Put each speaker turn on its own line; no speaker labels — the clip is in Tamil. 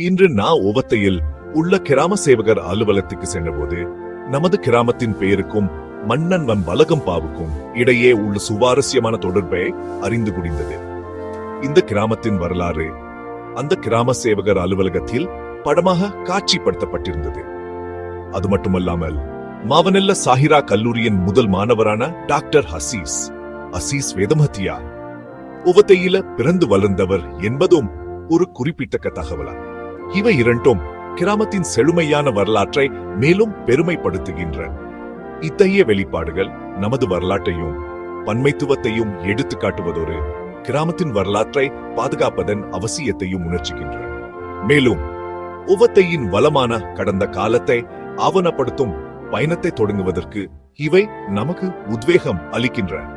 இன்று நான் ஓவத்தையில் உள்ள கிராம சேவகர் அலுவலகத்துக்கு சென்றபோது நமது கிராமத்தின் பெயருக்கும் மன்னன் வன் வலகம்பாவுக்கும் இடையே உள்ள சுவாரஸ்யமான தொடர்பை அறிந்து குடிந்தது இந்த கிராமத்தின் வரலாறு அந்த கிராம சேவகர் அலுவலகத்தில் படமாக காட்சிப்படுத்தப்பட்டிருந்தது. அது மட்டுமல்லாமல் மாவனெல்ல சாஹிரா கல்லூரியின் முதல் மாணவரான டாக்டர் ஹசீஸ் அசீஸ் வேதமத்தியா உவத்தையில பிறந்து வளர்ந்தவர் என்பதும் ஒரு குறிப்பிட்ட தகவலா இவை இரண்டும் கிராமத்தின் செழுமையான வரலாற்றை மேலும் பெருமைப்படுத்துகின்றன. இத்தகைய வெளிப்பாடுகள் நமது வரலாற்றையும் பன்மைத்துவத்தையும் எடுத்து காட்டுவதோடு கிராமத்தின் வரலாற்றை பாதுகாப்பதன் அவசியத்தையும் உணர்ச்சிக்கின்றன. மேலும் உவத்தையின் வளமான கடந்த காலத்தை ஆவணப்படுத்தும் பயணத்தை தொடங்குவதற்கு இவை நமக்கு உத்வேகம் அளிக்கின்றன.